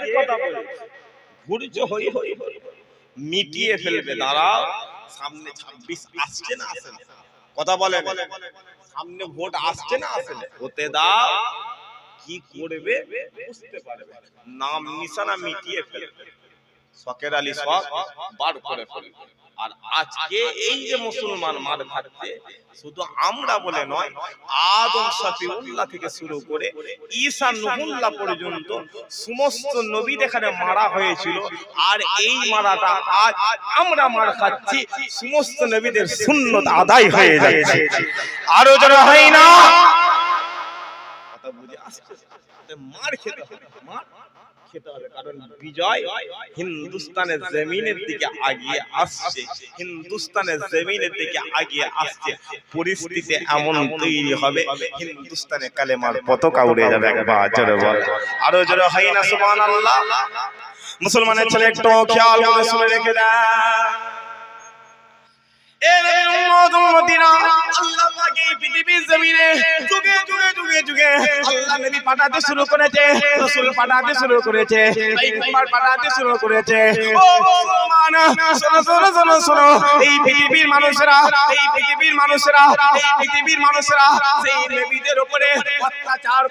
আজকের কথা ঘুরছে হই হই হই। মিটিয়ে ফেলবে দাঁড়াও সামনে ছাব্বিশ আসছে না আসে না। কথা বলে সামনে ভোট আসছে না আসে না। হতে দাও। কি করবে? বুঝতে পারবে। নাম নিশানা মিটিয়ে ফেলবে। শখের আলী শখ বার করে ফেলবে আর আজকে এই যে মুসলমান মার খাচ্ছে শুধু আমরা বলে নয় আদম শফিউল্লাহ থেকে শুরু করে ঈসা নুহুল্লাহ পর্যন্ত সমস্ত নবী এখানে মারা হয়েছিল আর এই মারাটা আজ আমরা মার খাচ্ছি সমস্ত নবীদের সুন্নত আদায় হয়ে যাচ্ছে। আরও যারা হয় না। কথা বুঝে আসছে? মার খেতে হবে মার খেতে হবে। কারণ বিজয় হিন্দুস্তানের জমিনের দিকে আগিয়ে আসছে। হিন্দুস্তানের জমিনের দিকে আগিয়ে আসছে। পরিস্থিতি এমন তৈরি হবে। হিন্দুস্তানে কালেমার পতাকা উড়ে যাবে একবার, জোরে বল। আরও জোরে হয় না, সুবহানাল্লাহ। মুসলমানের ছেলে একটু খেয়াল করে শুনে রেখে দেয় পাঠাতে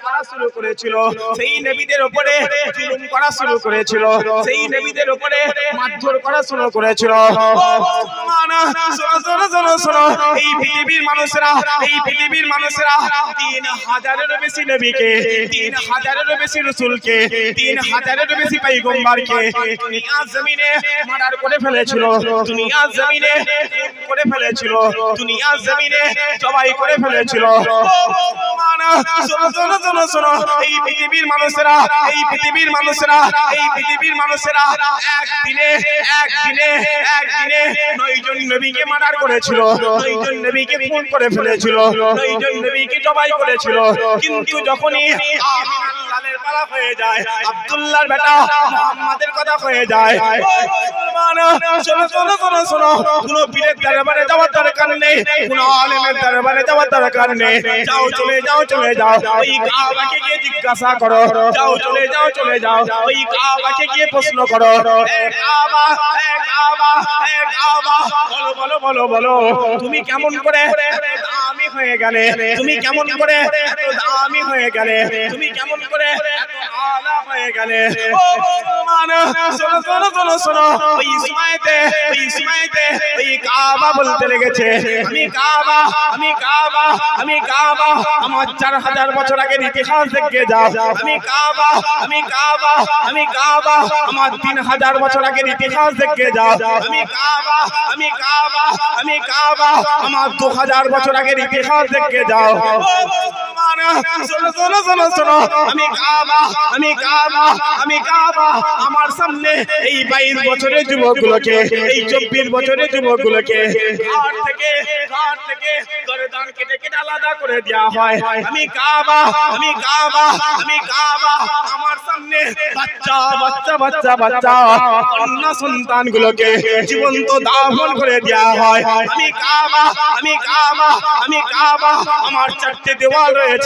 করা শুরু করেছিল সেই নবীদের জুলুম করা শুরু করেছিল সেই নবীদের উপরে মারধর করা শুরু করেছিল শোনো শোনো শোনো। এই পৃথিবীর মানুষেরা এই পৃথিবীর মানুষেরা তিন হাজারেরও বেশি নবীকে তিন হাজারেরও বেশি রসুলকে তিন হাজারেরও বেশি পাইগম্বারকে দুনিয়া জমিনে মার্ডার করে ফেলেছিল দুনিয়া জমিনে করে ফেলেছিল দুনিয়া জমিনে জবাই করে ফেলেছিল। শোনো শোনো শোনো শোনো। এই পৃথিবীর মানুষেরা এই পৃথিবীর মানুষেরা এই পৃথিবীর মানুষেরা একদিনে একদিনে একদিনে নয়জন নবীকে মার্ডার করেছিল। নবীকে করে ফেলেছিল। নবীকে জবাই করেছিল। কিন্তু যখনই হয়ে যায়, আব্দুল্লাহর বেটা মুহাম্মাদের কথা হয়ে যায় তুমি কেমন করে দামি হয়ে গেলে? তুমি কেমন করে দামি হয়ে গেলে? তুমি কেমন করে আলা হয়ে গেলে? মুসলমান শোনো শোনো শোনো শোনো। ওই আমার চার হাজার বছর আগের ইতিহাস দেখে যাও। আমি কাবা আমি কাবা আমি কাবা আমার তিন হাজার বছর আগের ইতিহাস দেখে যাও। আমি কাবা আমি কাবা আমি কাবা আমার দু হাজার বছর আগের ইতিহাস দেখে যাও। এই বাইশ বছরের করে দেওয়া হয়। আমি জীবন্ত দাফন করে দেওয়া হয়। আমি কাবা আমি কাবা আমি কাবা। আমার চারটে দেওয়াল রয়েছে।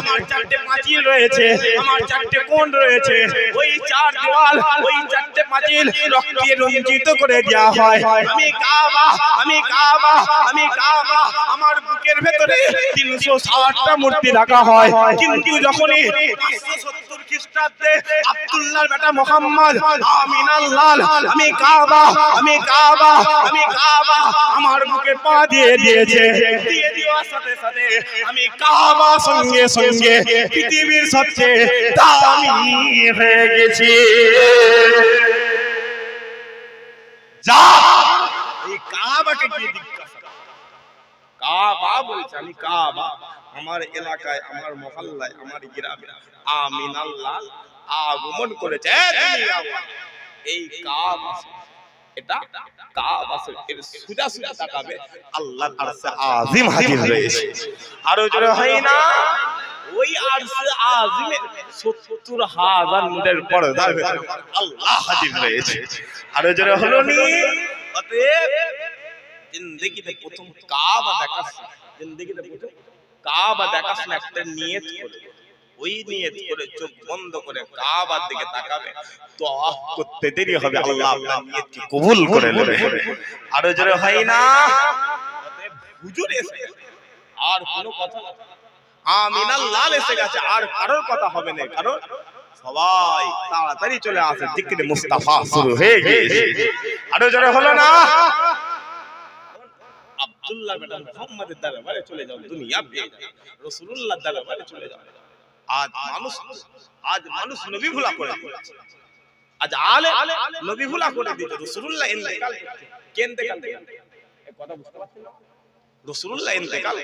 আমার চারটে পাঁচিল রয়েছে। আমার চারটে কোণ রয়েছে। ওই চার দেওয়াল ওই চারটে পাঁচিল রক্তে রঞ্জিত করে দেওয়া হয়। আমি কাবা আমি কাবা আমি কাবা। আমার বুকের ভেতরে তিনশো ষাটটা মূর্তি রাখা হয়। কিন্তু যখনই পাঁচশো সত্তর খ্রিস্টাব্দে আব্দুল্লাহর বেটা মোহাম্মদ আমিনাল আমি কাবা আমি কাবা আমি কাবা, আমার বুকে পা দিয়ে দিয়েছে। আমি কাবা সঙ্গে সঙ্গে পৃথিবীর সবচেয়ে দামি হয়ে গেছি। যা! এই কাবাকে গিয়ে কাবা বলছে, আমি কাবা। আমার এলাকায়, আমার মহল্লায়, আমার গ্রামে। আমিন আল্লাহ। আগমন করেছে এই কাবা এটা কাবা এর সুজা সুজা তাকাবে আল্লাহর আরশে আজিম হাজির হয়েছে। আরও জোরে হয় না? ওই আরশে আজিমে 70 হাজার মুডের পর্দার ভেতরে আল্লাহ হাজির হয়েছে। আরও জোরে হলো নি? অতএব জিন্দগিতে প্রথম কাবা দেখাস জিন্দগিতে প্রথম কাবা দেখাস না একটা নিয়ত করে। ওই নিয়ত করে চোখ বন্ধ করে কাবার দিকে তাকাবে। তো করতে দেরি হবে আল্লাহ আপনার নিয়তকে কবুল করে নেবে। আরও জোরে হয় না? হুজুর এসে আর কোনো কথা না। আমিনাল লাল এসে গেছে। আর কারোর কথা হবে না কারণ সবাই তাড়াতাড়ি চলে আসে। জিকির মুস্তাফা শুরু হয়ে গিয়েছে। আরও জোরে হলো না? আব্দুল্লাহ বেটা মুহাম্মাদের দরবারে চলে যাও। দুনিয়া যাও রাসূলুল্লাহ দরবারে চলে যাও। আজ মানুষ আজ মানুষ নবী ভুলা করে দিয়েছে আজ আলে নবী ভুলা করে দিয়েছে রাসূলুল্লাহ ইন্তেকাল কে ইন্তেকাল এই কথা বুঝতে পারছেন না রাসূলুল্লাহ ইন্তেকাল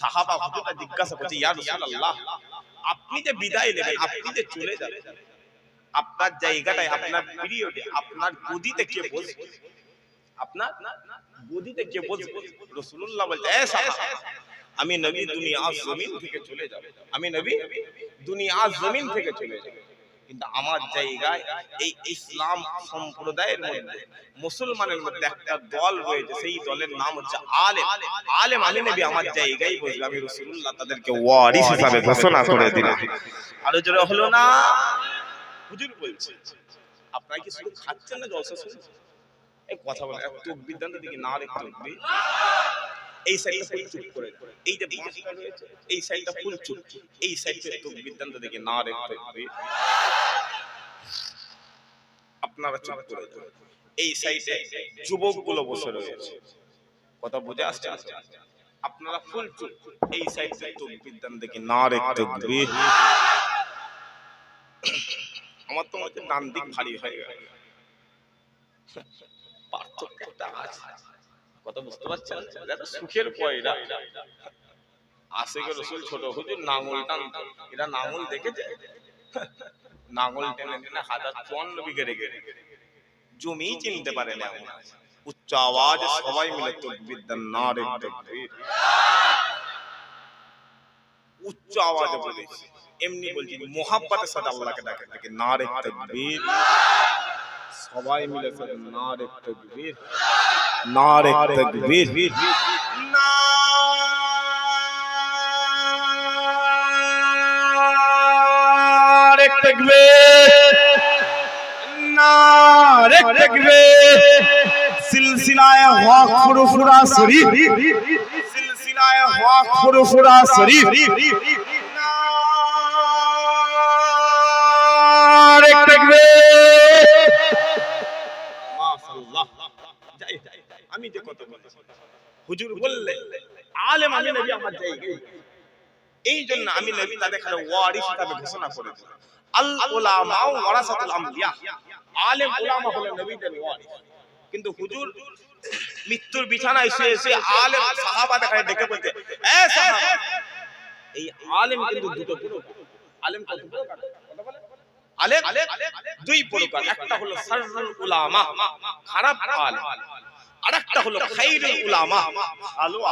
সাহাবা হুজুররা জিজ্ঞাসা করছে ইয়া রাসূলুল্লাহ আপনি যে বিদায় নেবেন আপনি যে চলে যাবেন আপনার জায়গাটায় আপনার পিরিয়ডে আপনার গদিতে কে বসবে আপনার গদিতে কে বসবে রাসূলুল্লাহ বলছে এ সাহাবা আমি নবী দুনিয়া জমিন থেকে চলে যাব। আমি নবী দুনিয়া জমিন থেকে চলে যাব। কিন্তু আমার জায়গায় এই ইসলাম সম্প্রদায়ের মধ্যে মুসলমানের মধ্যে একটা দল রয়েছে সেই দলের নাম হচ্ছে আলেম। আলেম। আলী নবী আমার জায়গায় বসবে আমি রাসূলুল্লাহ তাদেরকে ওয়ারিস হিসাবে ঘোষণা করে দিলাম আরও জোরে হলো না? হুজুর বলছে আপনারা কি শুধু খাচ্ছেন না জলসা শুনছেন? এই কথা বলে এক তকবির দেন দেখি না রে তকবির এই সাইডটা ফুল চুপ করে এই যে এই সাইডটা ফুল চুপ এই সাইডটা তকবির দেন তো দেখি না রে তকবির আপনারা চুপ করে এই সাইডে যুবকগুলো বসে রয়েছে। কথা বুঝে আসছে? আসছে আপনারা ফুল চুপ এই সাইডে তকবির দেন দেখি না রে তকবির আমার তো মনে হচ্ছে ডান দিক ভারী হয়ে গেল। পার্থক্যটা আছে। কথা বুঝতে পারছেন? এটা তো সুখের পয়রা আশেকে রসুল ছোট হুজুর এরা দেখেছে? নাঙ্গল টেনে টেনে হাজার চুয়ান্ন বিঘে রেখে জমি চিনতে পারে না উচ্চ আওয়াজ সবাই মিলে তকবির দেন না রে তকবির। উচ্চ আওয়াজে বলেছি এমনি বলছি মোহাব্বতের সাথে আল্লাহকে ডাকে ডাকে না রে তকবির। সবাই মিলে সাথে না রে তকবির না রে তকবির নারে তকবীর নারে তকবীর সিলসিলায়ে হক ফুরফুরা শরীফ সিলসিলায়ে হক ফুরফুরা শরীফ হুজুর বললে, আলেম আমি নবী আমার জায়গায় এই জন্য আমি নবী তাদের খালি ওয়ারিস হিসাবে ঘোষণা করে আল উলামা ওয়ারাসাতুল আমবিয়া। আলেম উলামা হলো নবীদের ওয়ারিস কিন্তু হুজুর মৃত্যুর বিছানায় শুয়ে শুয়ে আলেম সাহাবা দেখায় দেখে বলতে, এ সাহাবা, এই আলেম কিন্তু দুটো প্রকার। আলেম কত প্রকার? আলেম, দুই প্রকার। একটা হলো সাররুল উলামা, খারাপ আলেম। আরেকটা হলো খাইরুল উলামা। আলেম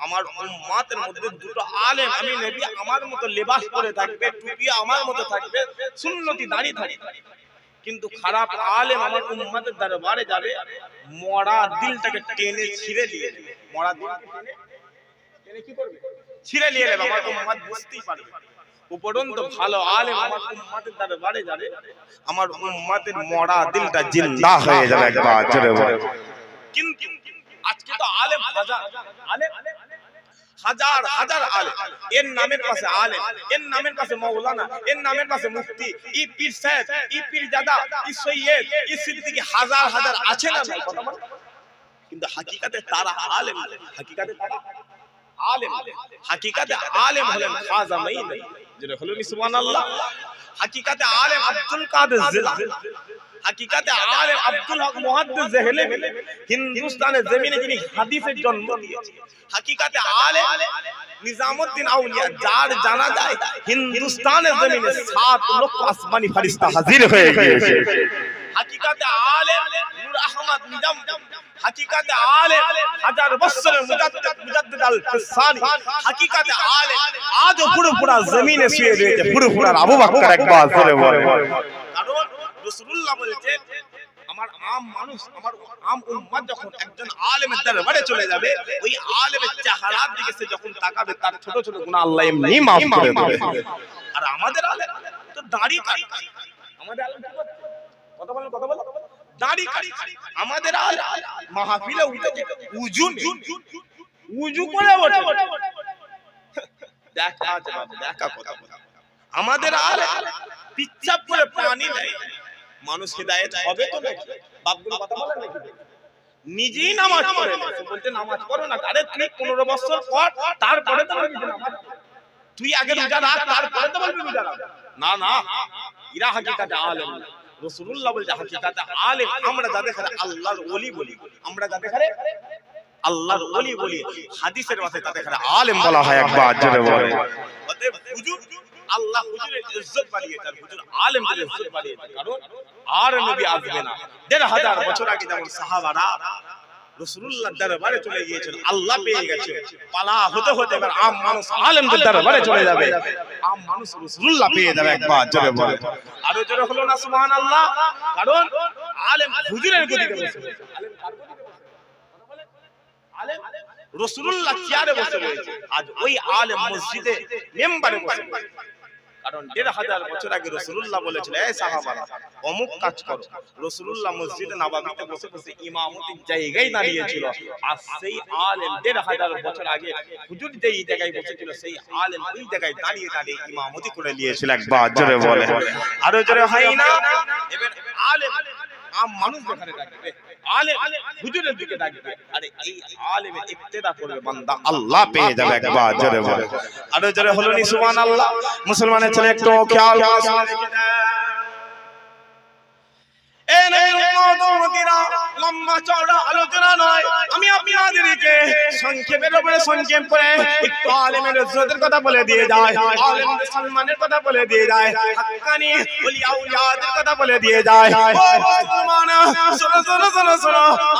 আমার উম্মাতের মধ্যে দুটো আলেম আমি নবী আমার মতো লেবাস পরে থাকবে টুপি আমার মতো থাকবে সুন্নতি দাঁড়িয়ে থাকবে। কিন্তু খারাপ আলেম আমার উম্মাতের দরবারে যাবে মরা দিলটাকে টেনে ছিঁড়ে দিয়ে মরা দিল। টেনে টেনে কি করবে ছিঁড়ে নিয়ে নেবে আমার উম্মাত বুঝতেই পারবে। উপরন্ত ভালো আলেম আমার উম্মাতের দরবারে যাবে। আমার উম্মাতের মরা দিলটা জিন্দা হয়ে যাবে একবার জোরে বলে। কিন্তু আজকে তো আলেম হাজার। আলেম? হাজার হাজার আলেম। এর নামের পাশে আলেম এর নামের পাশে মৌলানা এর নামের পাশে মুফতি ই পীর সাহেব ই পীর জাদা ই সৈয়দ ই সিদ্দিকী হাজার হাজার আছে না? কিন্তু হাকিকাতে তারা আলেম হাকিকাতে তারা আলেম হাকিকাতে আলেম হলেন খাজা মাইন যেটা হলো সুবহানাল্লাহ। হাকিকাতে আলেম আব্দুল কাদের হাকিকাতে আলেম আব্দুল হক মুহাদ্দিস দেহলেভি হিন্দুস্তানের জমিনে যিনি হাদিসের জন্ম দিয়েছে হাকিকাতে আলেম নিজামুদ্দিন আউলিয়া, যার জানা যায় হিন্দুস্তানের জমিনে সাত লক্ষ আসমানি ফেরেশতা হাজির হয়ে গিয়েছে। হাকিকাতে আলেম নূর আহমদ নিজাম হাকিকাতে আলেম হাজার বছরের মুজাদ্দিদ মুজাদ্দিদ আল ফিসানি, হাকিকাতে আলেম আজ পুরো পুরো জমিনে শুয়ে রয়েছে, পুরো পুরো আবু বকর একবার করে বলে। কারণ রাসূলুল্লাহ বলেছেন আমার আম মানুষ আমার আম উম্মাত যখন একজন আলেমের দরবারে চলে যাবে ওই আলেমের চেহারার দিকে সে যখন তাকাবে তার ছোট ছোট গুনাহ আল্লাহ এমনি মাফ করে দেবে। আর আমাদের আলেম তো দাড়ি কাটে আমাদের আলেম কি করছে? কথা বলেন কথা কাটে আমাদের আলেম মাহফিলে উঠে উজু উজু করে ওঠে দেখা বাবা, দেখা কথা। আমাদের আর পিচ্ছাপ করে পানি দেয়। মানুষ হিদায়ত হবে তো নাকি? বাপগুলো কথা বলে নাকি? নিজেই নামাজ পড়ে না। সে বলছে নামাজ পড়ো না। আরে তুই পনেরো বছর পর তারপরে তো নামাজ। তুই আগে রোজা রাখ তারপরে তো বলবি রোজা রাখ। না না। ইরা হাকিকাতে আলেম। রসুল্লাহ বলছে হাকিকাতে আলেম। আমরা যাদের ঘরে আল্লাহর ওলি বলি আমরা যাদের ঘরে আল্লাহর ওলি বলি হাদিসের ভাষায় তাদের ঘরে আলেম বলা হয় একবার জোরে বলে অতএব হুজুর আল্লাহ হুজুরের ইজ্জত বাড়িয়েছে আর হুজুর আলেমদের ইজ্জত বাড়িয়েছে কারণ আর নবী আসবে না। দেড় হাজার বছর আগে যেমন সাহাবারা রসুল্লাহ দরবারে চলে গিয়েছিল আল্লাহ পেয়ে গেছে। পালা হতে হতে এবার আম মানুষ আলেমদের দরবারে চলে যাবে। আম মানুষ রসুল্লাহ পেয়ে যাবে একবার, জোরে বলে। আরও জোরে হলো না, সুবহানাল্লাহ? কারণ আলেম হুজুরের গদিতে বসে আলেম কার গদিতে বসে? আলেম রসুল্লাহ চেয়ারে বসে রয়েছে। আজ ওই আলেম মসজিদে মেম্বারে বসে। কারণ দেড় হাজার বছর আগে রসুল্লাহ বলেছিল এই সাহাবারা অমুক কাজ করো। রসুল্লাহ মসজিদে নাবাবিতে বসে বসে ইমামতির জায়গায় দাঁড়িয়েছিল। আর সেই আলেম দেড় হাজার বছর আগে হুজুর যেই জায়গায় বসেছিল সেই আলেম ওই জায়গায় দাঁড়িয়ে দাঁড়িয়ে ইমামতি করে নিয়েছিল একবার। জোরে বলে। আরও জোরে হয় না? এবার আলেম আম মানুষ যেখানে ডাকবে আলেম, হুজুরের দিকে ডাকবে। আরে এই আলেমের ইক্তেদা করবে বান্দা, আল্লাহ পেয়ে যাবে একবার জোরে বলে। আরও মুসলমানের ছেলে একটু খেয়াল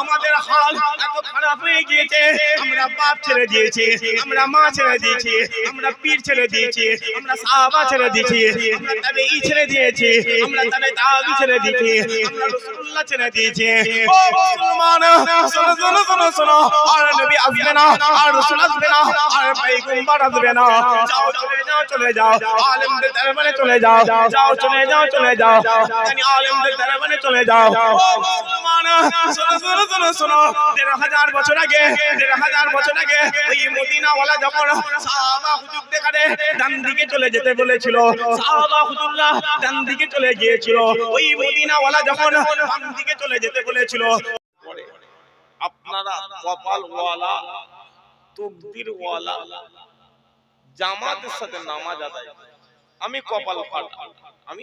আমাদের হাল এত খারাপ হয়ে গিয়েছে। আমরা বাপ ছেড়ে দিয়েছি, আমরা মা ছেড়ে দিয়েছি, আমরা পীর ছেড়ে দিয়েছি, আমরা সাহাবা ছেড়ে দিয়েছি, আমরা ছেড়ে দিয়েছি, আমরা ছেড়ে দিয়েছি রাসূলুল্লাহ ছেড়ে দিয়েছি। ও মুসলমান শোনো শোনো শোনো শোনো আর নবী আসবে না আর রাসূল আসবে না। আর পয়গম্বর আসবে না। যাও চলে যাও চলে যাও। আলেমদের দরবারে চলে যাও। যাও চলে যাও চলে যাও। জানি আলেমদের দরবারে চলে যাও। ও মুসলমান শোনো শোনো শোনো শোনো। দেড় হাজার বছর আগে বছর আগে ওই মদিনাওয়ালা যখন সাহাবা ডান দিকে চলে যেতে বলেছিল সাহাবা হুজুররা ডান দিকে চলে গিয়েছিল। ওই মদিনাওয়ালা যখন চলে যেতে বলেছিল। সাথে নামাজ আদায় আমি কপাল ফাটা। আমি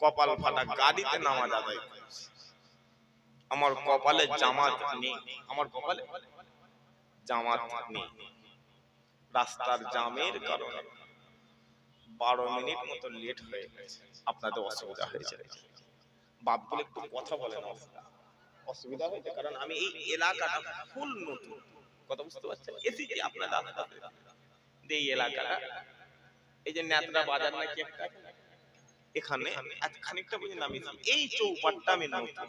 কপাল ফাটা গাড়িতে নামাজ আদায় আমার কপালে জামাত নেই। আমার কপালে জামাত নেই। রাস্তার জামের কারণে বারো মিনিট মতো লেট হয়ে গেছে। আপনাদের অসুবিধা হয়েছে। বাপগুলো একটু কথা বলে না অসুবিধা। হয়েছে কারণ আমি এই এলাকাটা ফুল নতুন। কথা বুঝতে পারছেন? এসেছি আপনাদের আস্তে আস্তে এই এলাকাটা এই যে নেত্রা বাজার নাকি একটা এখানে খানিকটা আমি এসেছি। এই চৌপাটটা আমি নতুন।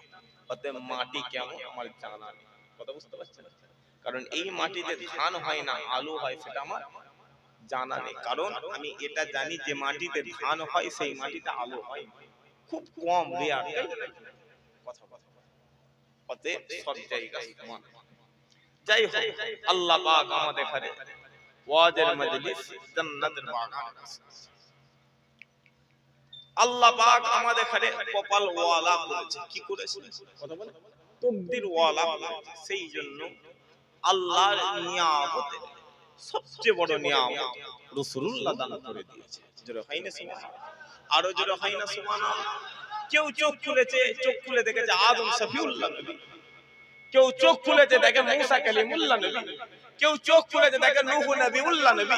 অতএব মাটি কেমন আমার জানা নেই। কথা বুঝতে পারছেন? কারণ এই মাটিতে ধান হয় না আলু হয় সেটা আমার জানা নেই। কারণ আমি এটা জানি যে মাটিতে ধান হয় সেই মাটিতে আলু হয়। খুব কম রেয়ার কথা কথা অতএব সব জায়গা সমান। যাই হোক আল্লাহ পাক আমাদের ঘরে ওয়াজের মজলিস জান্নাতের বাগান। আল্লাহ পাক আমাদের ঘরে কপাল ওয়ালা করেছে কি করেছে? কথা বলে? তকদির ওয়ালা সেই জন্য আল্লাহর নিয়ামতে সবচেয়ে বড় নিয়ামত রাসূলুল্লাহ দান করে দিয়েছে। জোরে হয় না সুবহানাল্লাহ আরও জোরে হয় না, সুবহানাল্লাহ। কেউ চোখ খুলেছে, চোখ খুলে দেখেছে আদম সফিউল্লাহ নবী। কেউ চোখ খুলেছে, দেখে মুসা কালিমুল্লাহ নবী। কেউ চোখ খুলেছে দেখে নূহ নবী উল্লাহ নবী।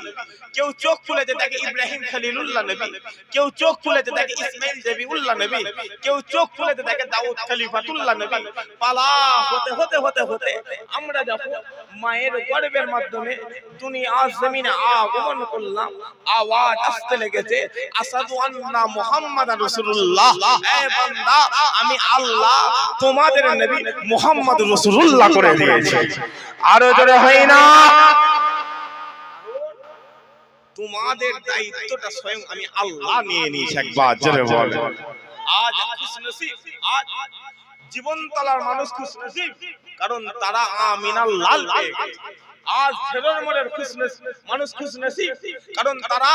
কেউ চোখ খুলেছে দেখে ইব্রাহিম খলিলুল্লাহ নবী। কেউ চোখ খুলেছে দেখে ইসমাইল নবী উল্লাহ নবী। কেউ চোখ খুলেছে দেখে দাউদ খলিফাতুল্লাহ নবী। পালা, হতে হতে হতে হতে আমরা যখন মায়ের গর্ভের মাধ্যমে দুনিয়া জমিনে আগমন করলাম, আওয়াজ আসতে লেগেছে, আসাদু আন্না মুহাম্মাদান রাসূলুল্লাহ। এ বান্দা, আমি আল্লাহ তোমাদের নবী মুহাম্মদ রাসূলুল্লাহ করে দিয়েছি। আরও জোরে হয় না। তোমাদের দায়িত্বটা স্বয়ং আমি আল্লাহ নিয়ে নিয়েছি একবার জোরে বল আজ খুশনসিব আজ জীবন তলার মানুষ খুশনসিব কারণ তারা আমিনাল লাল পেয়ে গেছে। আজ ফেরোর মোড়ের খুশনসিব মানুষ খুশনসিব কারণ তারা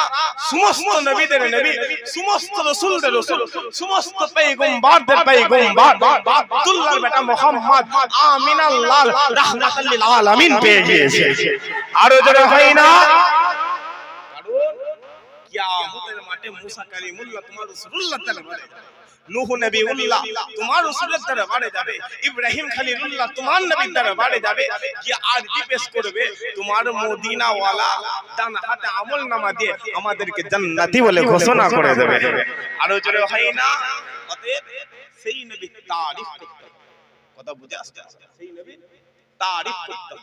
সমস্ত নবীদের নবী, সমস্ত রসুলদের রসুল, সমস্ত পয়গম্বরদের পয়গম্বর আব্দুল্লাহর বেটা মোহাম্মদ আমিনাল লাল রাহমাতাল লিল আলামিন পেয়ে গিয়েছে। আরও জোরে হয় না? কারণ কিয়ামতের মাঠে মুসা কালিমুল্লাহ তোমার রাসূলুল্লাহ দরবারে যাবে নূহ নবীউল্লাহ, তোমার রাসূলের দরবারে যাবে, ইব্রাহিম খলিলুল্লাহ, তোমার নবীর দরবারে যাবে কি আরজি পেশ করবে, তোমার মদিনা ওয়ালা ডান হাতে আমল নামা দিয়ে আমাদেরকে জান্নাতি বলে ঘোষণা করে দেবে। আরও জোরে হয় না? অতএব সেই নবীর তারিফ করতে কথা বুঝে আসতে সেই নবীর তারিফ করতে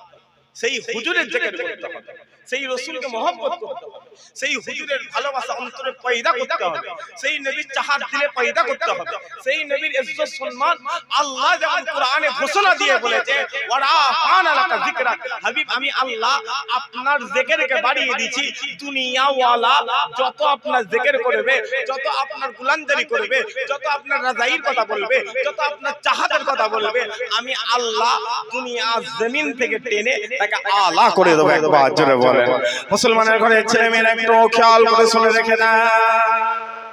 সেই হুজুরের জিকির করতে হবে। সেই রসুলকে মহব্বত করতে হবে। সেই হুজুরের ভালোবাসা অন্তরে পয়দা করতে হবে। সেই নবীর চাহাত দিলে পয়দা করতে হবে। সেই নবীর ইজ্জত সম্মান আল্লাহ যেমন কোরআনে ঘোষণা দিয়ে বলেছে ওয়ারা ফানা লাকা যিকরা হাবিব আমি আল্লাহ আপনার জিকিরকে বাড়িয়ে দিয়েছি দুনিয়া ওয়ালা যত আপনার জিকির করবে যত আপনার গুলানজারি করবে যত আপনার রাজাইর কথা বলবে যত আপনার চাহাতের কথা বলবে আমি আল্লাহ দুনিয়া জমিন থেকে টেনে তাকে আলা করে দেবো একবার। জোরে মুসলমানের ঘরে ছেলে মেয়েরা একটু খেয়াল করে শুনে রেখে দেয়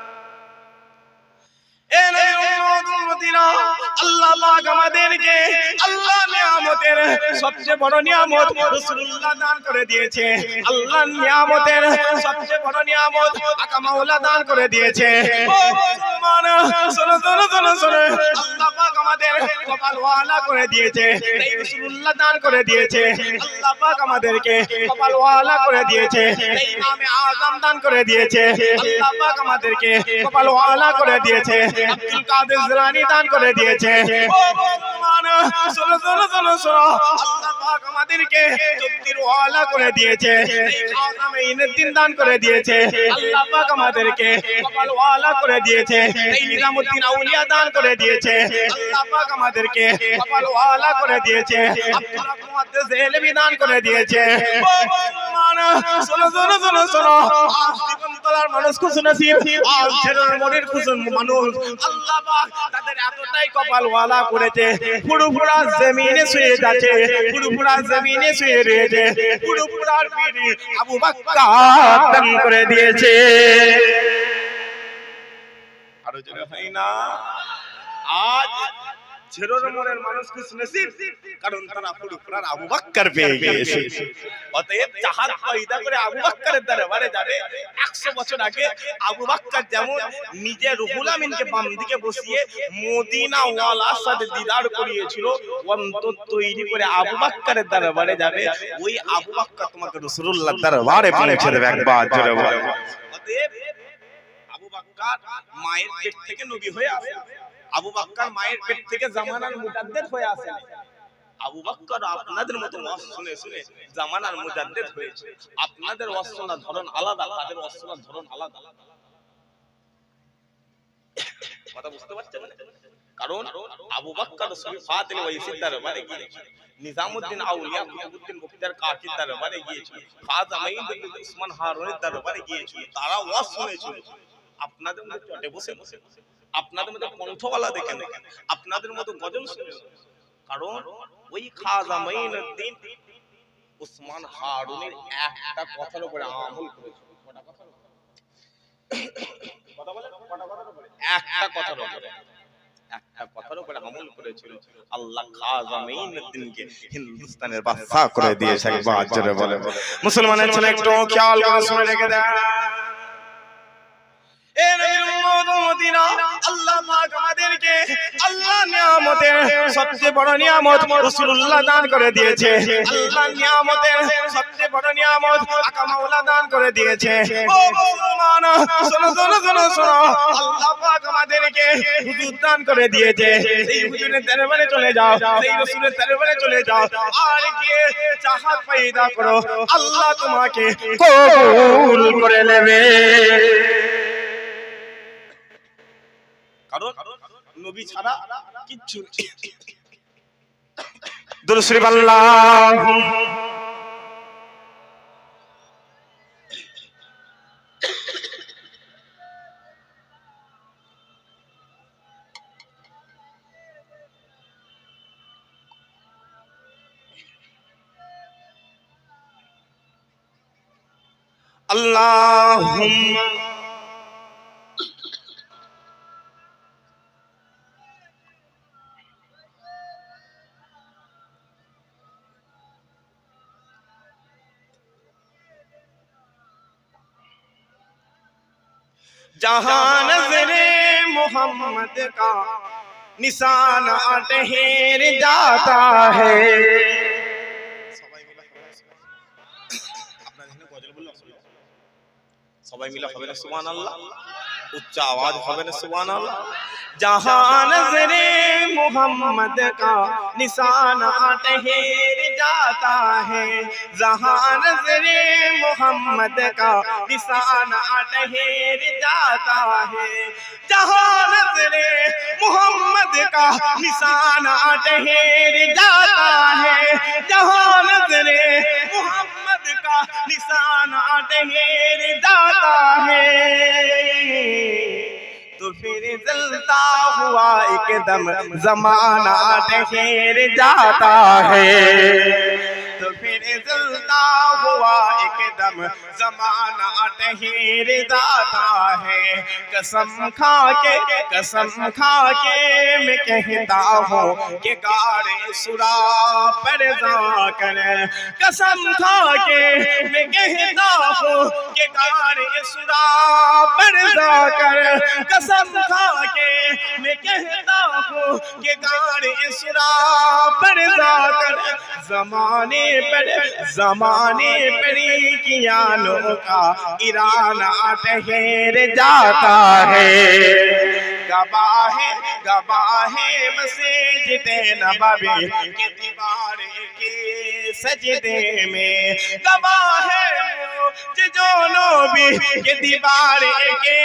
আল্লাহ করে দিয়েছে। আমাদেরকে করে দিয়েছে। আব্দুল কাদের জিলানী দান করে দিয়েছে শোনো শোনো শোনো শোনো আল্লাহ পাক আমাদেরকে তকদির ওয়ালা করে দিয়েছে। এই খাওয়ামে দান করে দিয়েছে। আল্লাহ পাক আমাদেরকে কপাল ওয়ালা করে দিয়েছে। এই নিজামউদ্দিন আউলিয়া দান করে দিয়েছে। আল্লাহ পাক আমাদেরকে কপাল ওয়ালা করে দিয়েছে। আব্দুল মুহাদ্দিস এলবি দান করে দিয়েছে। শোনো শোনো শোনো শোনো আজ জীবনতলার মানুষ খুশ নসিব। আজ ছেলের মনের খুশ মানুষ। আল্লাহ পাক তাদের এতটাই কপাল ওয়ালা করেছে। পুরো পুরা জমিনে শুয়ে যাচ্ছে, পুরোপুরা জমিনে শুয়ে রয়েছে পুরোপুরার পিড়ি আবু বাক্কা করে দিয়েছে। আরও জোরে হয় না? আজ ছেড়োর মনের মানুষ খুশ নসিব কারণ তারা পুরো আবু বাক্কার পেয়ে গিয়েছে অতএব জাহাজ পয়দা করে আবু বাক্কারের দরবারে যাবে 100 বছর আগে আবু বাক্কার যেমন নিজে রুহুল আমিনকে বাম দিকে বসিয়ে মদিনা ওয়ালার সাথে দিদার করিয়েছিল অন্তর তৈরি করে আবু বাক্কারের দরবারে যাবে ওই আবু বাক্কার তোমাকে রাসূলুল্লাহর দরবারে পৌঁছে দেবে একবার জোরে অতএব আবু বাক্কার মায়ের পেট থেকে নবী হয়ে আসে আবু বাক্কার মায়ের পেট থেকে জামানার মুজাদ্দেদ হয়ে আসে। আবু বাক্কার আপনাদের মতো ওয়াজ শুনে শুনে জামানার মুজাদ্দেদ হয়েছে আপনাদের ওয়াজ শোনার ধরন আলাদা, তাদের ওয়াজ শোনার ধরন আলাদা। কথা বুঝতে পারছেন? কারণ আবু বাক্কার রসুল ফাতিল ওয়াইসির দরবারে গিয়েছে নিজামউদ্দিন আউলিয়া কুতুবউদ্দিন মুখতার কাকির দরবারে গিয়েছিল খাজা মাইন উসমান হারুনের দরবারে গিয়েছিল তারা ওয়াজ শুনেছিল। আপনাদের মধ্যে চটে বসে বসে। আপনাদের মধ্যে কণ্ঠওয়ালা দেখে দেখে আপনাদের মতো গজল কারণ ওই উসমান হারুনের একটা কথার উপরে আমল হিন্দুস্তানের বলে মুসলমানের ছেলে একটু খেয়াল করে শুনে রেখে দেয় সবচেয়ে বড় নিয়ামত রাসূলুল্লাহ দান করে দিয়েছে আল্লাহ নিয়ামতের সবচেয়ে বড় নিয়ামত আকা মাওলা দান করে দিয়েছে চলে যাও দরবারে চলে যাও আর গিয়ে চাহাত পয়দা করো আল্লাহ তোমাকে কবুল করে নেবে কারণ নবী ছাড়া কিচ্ছু দুরুদ আল্লাহ اللهم جہاں نظر محمد کا نشان اٹھیر جاتا ہے۔ سبائی ملا হবে سبان اللہ اچھا آواز আওয়াজ سبان اللہ جہاں نظر محمد کا نشان ٹھہر جاتا ہے جہاں نظر محمد کا نشان ٹھہر جاتا ہے جہاں نظر محمد کا نشان ٹھہر جاتا ہے جہاں نظر محمد کا نشانہ ڈھیر جاتا ہے۔ تو پھر جلتا ہوا ایک دم زمانہ ڈھیر جاتا ہے۔ بدلتا ہوا ایک دم زمانہ ٹہیر داتا ہے۔ قسم کھا کے، قسم کھا کے میں کہتا ہوں کہ گارے سرا پر دا کر۔ قسم کھا کے میں کہتا ہوں کہ گارے سرا پر دا کر۔ قسم کھا کے میں کہتا ہوں کہ گارے سرا پر دا کر۔ زمانے پر زمانے پری کیانوں کا ایرانہ ٹھہر جاتا ہے۔ گباہے گباہے مسجد نبابی کی دیوار کے سجدے میں۔ گباہے جونو بھی کی دیوار کے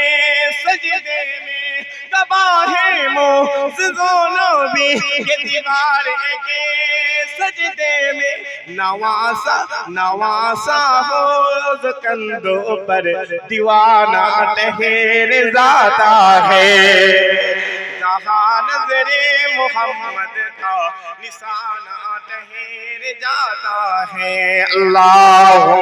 سجدے میں۔ گباہے مو جونو بھی کی دیوار کے سجدے میں نواسا نوازا ہوز کندھوں پر دیوانہ ٹہر جاتا ہے۔ جہاں نظر محمد کا نشانہ تہیر جاتا ہے۔ اللہ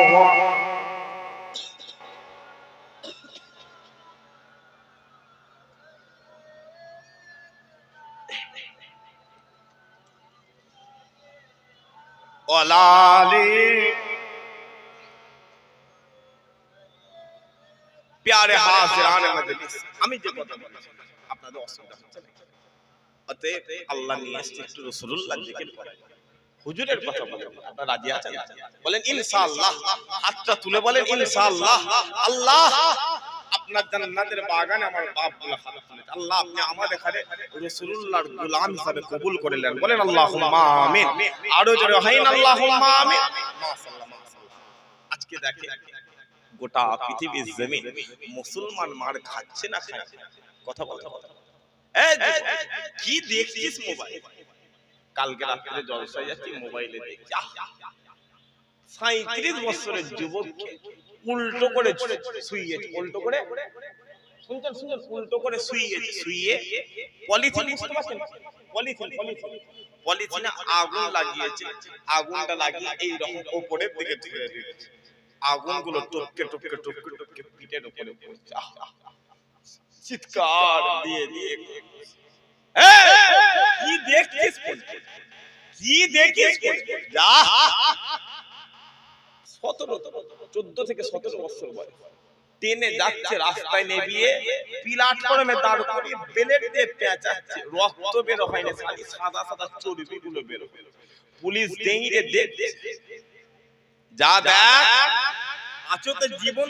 ওলালে প্যারে হাজিরান মজলিস আমি যে কথা বলছি আপনাদের অসুবিধা হচ্ছে না? অতএব আল্লাহ নিয়ে এসেছে একটু রাসূলুল্লাহ জিকির করেন। হুজুরের কথা বলেন। আপনারা রাজি আছেন? বলেন ইনশাআল্লাহ। হাতটা তুলে বলেন ইনশাআল্লাহ। আল্লাহ। আপনার জান্নাতের বাগানে আমার বাপ বলে হাত আল্লাহ আপনি আমাদের এখানে রাসূলুল্লাহর গোলাম হিসাবে কবুল করে নেন। বলেন, আল্লাহুম্মা আমিন। আরও জোরে, হইন আল্লাহুম্মা আমিন। আজকে দেখে গোটা পৃথিবীর জমিন মুসলমান মার খাচ্ছে না খাচ্ছে? কথা বলতে বলতে কি দেখছিস মোবাইল? কালকে রাত্রে জলসায় যাচ্ছি, মোবাইলে দেখছি সাঁত্রিশ বছরের যুবককে উল্টো করে শুইয়েছে, উল্টো করে? শুনছেন শুনছেন? উল্টো করে শুইয়েছে, শুইয়ে পলিথিন পলিথিন পলিথিন। পলিথিনে আগুন লাগিয়েছে, আগুনটা লাগিয়ে এই রকম দিকে দিয়েছে। টপকে টপকে টপকে টপকে পিঠের উপরে। চিৎকার দিয়ে দিয়ে কি দেখছিস কি দেখিস যা। সতেরো চোদ্দ থেকে সতেরো বছর বয়স। টেনে যাচ্ছে রাস্তায় নেবিয়ে প্ল্যাটফর্মে দাঁড় করিয়ে বেলেট দিয়ে পেঁচাচ্ছে রক্ত বের হয়নি খালি সাদা সাদা চর্বি গুলো বের হয়ে পুলিশ ডেঙিয়ে দেখছে যা দেখ জীবন